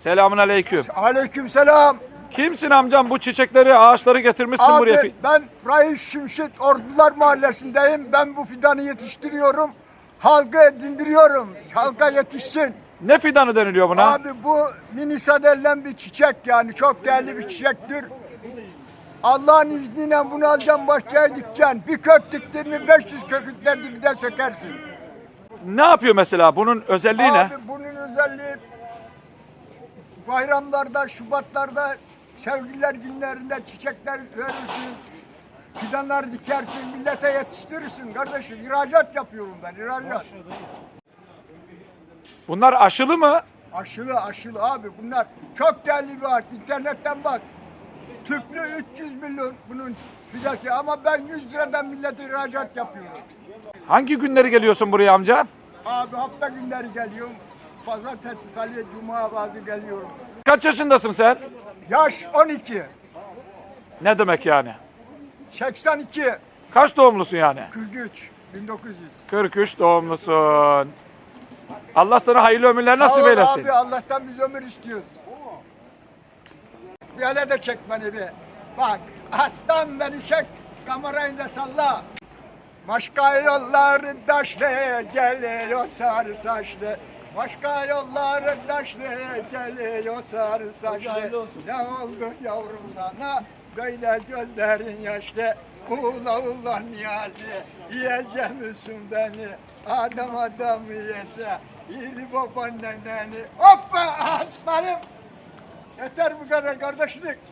Selamun aleyküm. Aleykümselam. Kimsin amcam bu çiçekleri, ağaçları getirmişsin buraya? Abi ben Raif Şimşit Ordular Mahallesi'ndeyim. Ben bu fidanı yetiştiriyorum. Halka edindiriyorum. Halka yetişsin. Ne fidanı deniliyor buna? Abi bu Minisa denilen bir çiçek yani. Çok değerli bir çiçektir. Allah'ın izniyle bunu alacağım bahçeye dikeceksin. Bir kök diktin mi 500 kökünden dibine sökersin. Ne yapıyor mesela? Bunun özelliği ne? Abi bunun özelliği bayramlarda, Şubatlarda, sevgililer günlerinde çiçekler verirsin. Fidanlar dikersin, millete yetiştirirsin kardeşim. İhracat yapıyorum ben, ihracat. Bunlar aşılı mı? Aşılı aşılı abi bunlar çok değerli bir ağaç. İnternetten bak. Tüplü 300 milyon bunun fidesi ama ben 100 liradan millete ihracat yapıyorum. Hangi günleri geliyorsun buraya amca? Abi hafta günleri geliyorum. Pazartesi, salı, cuma bazı geliyorum. Kaç yaşındasın sen? Yaş 12. Ne demek yani? 82, Kaç doğumlusun yani? 43, 1900. 43 doğumlusun. Allah sana hayırlı ömürler Sağ nasip ol eylesin. Abi Allah'tan biz ömür istiyoruz. Bir hele de çek beni bir. Bak aslan beni çek kamerayı da salla. Başka yolları taşlı geliyor sarı saçlı. Başka yolları taşlı geliyor sarı saçlı. Ne oldu yavrum sana? Böyle gözlerin yaşlı. Ula ula niyazi yiyeceğim misin beni. Adam adamı yese İyi babaanneni Hoppa aslanım! Yeter bu kadar kardeşlik